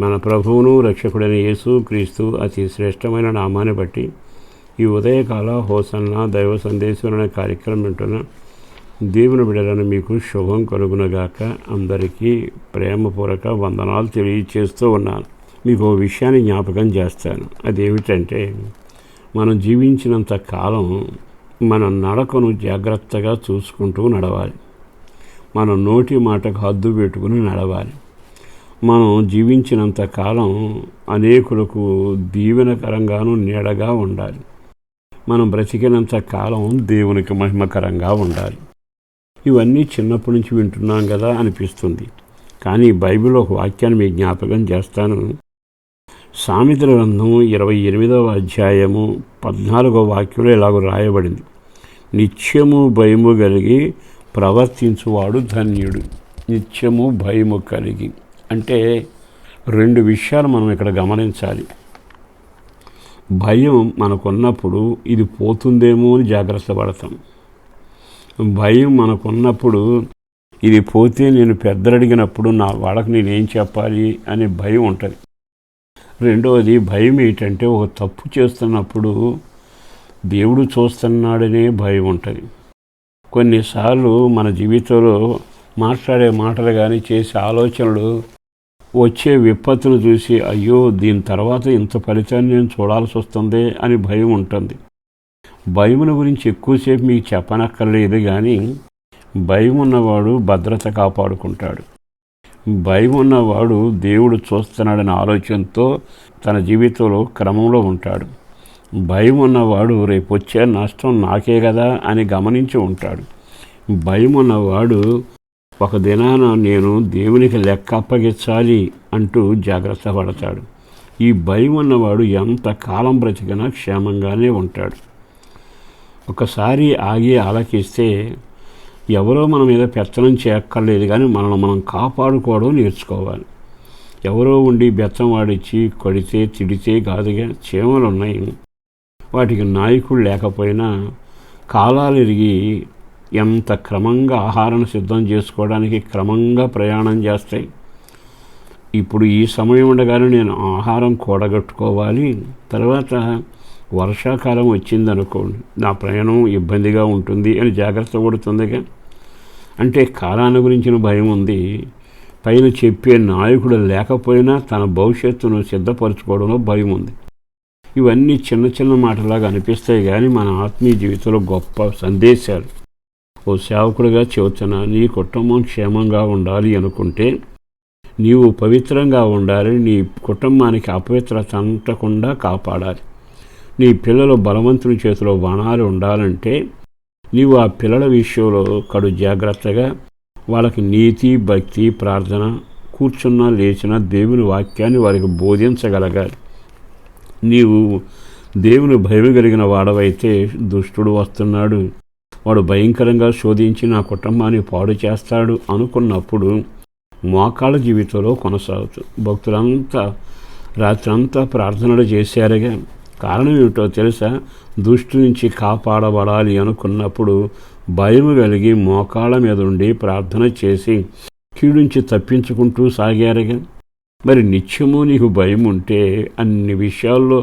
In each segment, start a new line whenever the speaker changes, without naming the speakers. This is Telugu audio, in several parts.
మన ప్రభువును రక్షకుడైన యేసు క్రీస్తు అతి శ్రేష్టమైన నామాన్ని బట్టి ఈ ఉదయకాల హోసన్న దైవ సందేశం అనే కార్యక్రమం వింటున్న దేవుని బిడలను మీకు శుభం కలుగునగాక అందరికీ ప్రేమపూర్వక వందనాలు తెలియచేస్తూ ఉన్నాను. మీకు ఓ విషయాన్ని జ్ఞాపకం చేస్తాను. అదేమిటంటే మనం జీవించినంత కాలం మన నడకను జాగ్రత్తగా చూసుకుంటూ నడవాలి. మన నోటి మాటకు హద్దు పెట్టుకుని నడవాలి. మనం జీవించినంత కాలం అనేకులకు దీవెనకరంగాను నీడగా ఉండాలి. మనం బ్రతికినంత కాలం దేవునికి మహిమకరంగా ఉండాలి. ఇవన్నీ చిన్నప్పటి నుంచి వింటున్నాం కదా అనిపిస్తుంది. కానీ బైబిల్ ఒక వాక్యాన్ని మీ జ్ఞాపకం చేస్తాను. సామెతల గ్రంథం ఇరవై ఎనిమిదవ అధ్యాయము పద్నాలుగో వాక్యంలో ఇలాగ రాయబడింది. నిత్యము భయము కలిగి ప్రవర్తించువాడు ధన్యుడు. నిత్యము భయము కలిగి అంటే రెండు విషయాలు మనం ఇక్కడ గమనించాలి. భయం మనకున్నప్పుడు ఇది పోతుందేమో అని జాగ్రత్త పడతాం. భయం మనకున్నప్పుడు ఇది పోతే నేను పెద్దలు అడిగినప్పుడు నా వాళ్ళకి నేనేం చెప్పాలి అనే భయం ఉంటుంది. రెండవది భయం ఏంటంటే ఒక తప్పు చేస్తున్నప్పుడు దేవుడు చూస్తున్నాడనే భయం ఉంటుంది. కొన్నిసార్లు మన జీవితంలో మాట్లాడే మాటలు కానీ చేసే ఆలోచనలు వచ్చే విపత్తును చూసి అయ్యో దీని తర్వాత ఇంత ఫలితాన్ని నేను చూడాల్సి వస్తుంది అని భయం ఉంటుంది. భయముల గురించి ఎక్కువసేపు మీకు చెప్పనక్కర్లేదు కానీ భయం ఉన్నవాడు భద్రత కాపాడుకుంటాడు. భయం ఉన్నవాడు దేవుడు చూస్తున్నాడనే ఆలోచనతో తన జీవితంలో క్రమంలో ఉంటాడు. భయం ఉన్నవాడు రేపు వచ్చే నష్టం నాకే కదా అని గమనించి ఉంటాడు. భయం ఉన్నవాడు ఒక దినాన నేను దేవునికి లెక్క అప్పగించాలి అంటూ జాగ్రత్త పడతాడు. ఈ భయం ఉన్నవాడు ఎంత కాలం బ్రతికినా క్షేమంగానే ఉంటాడు. ఒకసారి ఆగి ఆలకిస్తే ఎవరో మన మీద పెత్తనం చేయక్కర్లేదు కానీ మనల్ని మనం కాపాడుకోవడం నేర్చుకోవాలి. ఎవరో ఉండి బెత్తం వాడిచ్చి కొడితే తిడితే కాదుగా చీమలు ఉన్నాయి వాటికి నాయకుడు లేకపోయినా కాలాలు ఎరిగి ఎంత క్రమంగా ఆహారం సిద్ధం చేసుకోవడానికి క్రమంగా ప్రయాణం చేస్తాయి. ఇప్పుడు ఈ సమయం ఉండగానే నేను ఆహారం కూడగట్టుకోవాలి. తర్వాత వర్షాకాలం వచ్చిందనుకోండి నా ప్రయాణం ఇబ్బందిగా ఉంటుంది అని జాగ్రత్త పడుతుందిగా. అంటే కాలాన్ని గురించిన భయం ఉంది. పైన చెప్పే నాయకుడు లేకపోయినా తన భవిష్యత్తును సిద్ధపరచుకోవడంలో భయం ఉంది. ఇవన్నీ చిన్న చిన్న మాటలాగా అనిపిస్తాయి కానీ మన ఆత్మీయ జీవితంలో గొప్ప సందేశాలు. ఓ సేవకుడిగా చెబుతున్నా నీ కుటుంబం క్షేమంగా ఉండాలి అనుకుంటే నీవు పవిత్రంగా ఉండాలి నీ కుటుంబానికి అపవిత్రత అంటకుండా కాపాడాలి. నీ పిల్లలు బలవంతుని చేతిలో బాణాలు ఉండాలంటే నీవు ఆ పిల్లల విషయంలో కడు జాగ్రత్తగా వాళ్ళకి నీతి భక్తి ప్రార్థన కూర్చున్నా లేచిన దేవుని వాక్యాన్ని వారికి బోధించగలగాలి. నీవు దేవుని భయం కలిగిన వాడవైతే దుష్టుడు వస్తున్నాడు. వాడు భయంకరంగా శోధించి నా కుటుంబాన్ని పాడు చేస్తాడు అనుకున్నప్పుడు మోకాళ్ళ జీవితంలో కొనసాగుతూ భక్తులంతా రాత్రంతా ప్రార్థనలు చేశారుగా. కారణం ఏమిటో తెలుసా? దుష్టి నుంచి కాపాడబడాలి అనుకున్నప్పుడు భయం కలిగి మోకాళ్ళ మీద ఉండి ప్రార్థన చేసి కీడుంచి తప్పించుకుంటూ సాగారుగా. మరి నిత్యము నీకు భయం ఉంటే అన్ని విషయాల్లో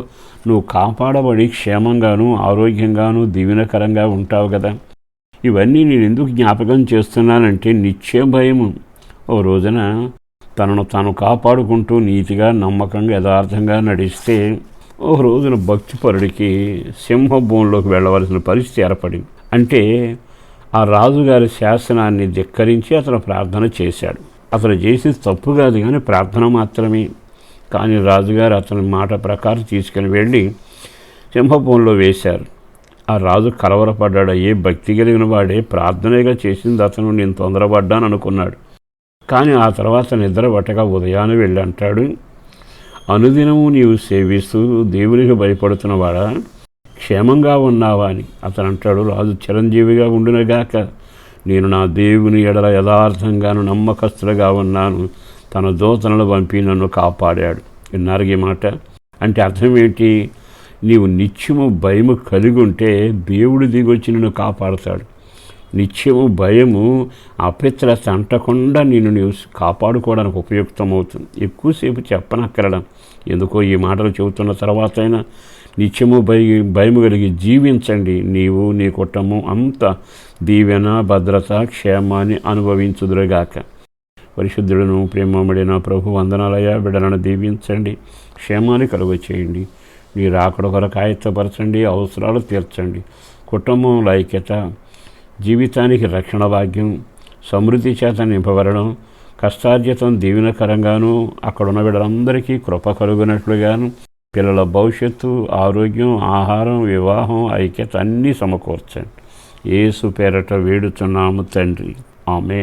నువ్వు కాపాడబడి క్షేమంగాను ఆరోగ్యంగాను దీవెనకరంగా ఉంటావు కదా. ఇవన్నీ నేను ఎందుకు జ్ఞాపకం చేస్తున్నానంటే నిత్య భయము. ఓ రోజున తనను తాను కాపాడుకుంటూ నీతిగా నమ్మకంగా యథార్థంగా నడిస్తే ఓ రోజున భక్తిపరుడికి సింహభూమిలోకి వెళ్ళవలసిన పరిస్థితి ఏర్పడింది. అంటే ఆ రాజుగారి శాసనాన్ని ధిక్కరించి అతను ప్రార్థన చేశాడు. అతను చేసేది తప్పు కాదు కానీ ప్రార్థన మాత్రమే. కానీ రాజుగారు అతని మాట ప్రకారం తీసుకుని వెళ్ళి సింహభూమిలో వేశారు. ఆ రాజు కలవరపడ్డాడు. ఏ భక్తి కలిగిన వాడే ప్రార్థనగా చేసింది అతను. నేను తొందరపడ్డాను అనుకున్నాడు. కానీ ఆ తర్వాత నిద్ర పట్టగా ఉదయాన్నే వెళ్ళి అంటాడు అనుదినము నీవు సేవిస్తూ దేవునికి భయపడుతున్నవాడా? క్షేమంగా ఉన్నావా అని. అతను అంటాడు రాజు చిరంజీవిగా ఉండునగాక. నేను నా దేవుని ఎడల యథార్థంగాను నమ్మకస్తులుగా ఉన్నాను. తన దోతనలు పంపి నన్ను కాపాడాడు. విన్నారు ఈ మాట? అంటే అర్థం ఏంటి? నీవు నిత్యము భయము కలిగి ఉంటే దేవుడు దిగొచ్చి నిన్ను కాపాడుతాడు. నిత్యము భయము అపిత్రత అంటకుండా నిన్ను నీవు కాపాడుకోవడానికి ఉపయుక్తమవుతుంది. ఎక్కువసేపు చెప్పనక్కరడం ఎందుకో ఈ మాటలు చెబుతున్న తర్వాత అయినా నిత్యము భయ భయము కలిగి జీవించండి. నీవు నీ కుటుంబం అంత దీవెన భద్రత క్షేమాన్ని అనుభవించుదురుగాక. పరిశుద్ధులను ప్రేమమడిన ప్రభు వందనాలయ బిడలను దీవించండి. క్షేమాన్ని కలుగ చేయండి నీ రాకడ కొరకు ఆయత్తపరచండి అవసరాలు తీర్చండి. కుటుంబంలో ఐక్యత జీవితానికి రక్షణ భాగ్యం సమృద్ధి చేత నింపబడడం కష్టార్జితం దీవెనకరంగాను అక్కడ ఉన్న కృప కలుగునట్లుగాను పిల్లల భవిష్యత్తు ఆరోగ్యం ఆహారం వివాహం ఐక్యత అన్నీ సమకూర్చండి. ఏసు పేరట వేడుచున్నాము తండ్రి. ఆమె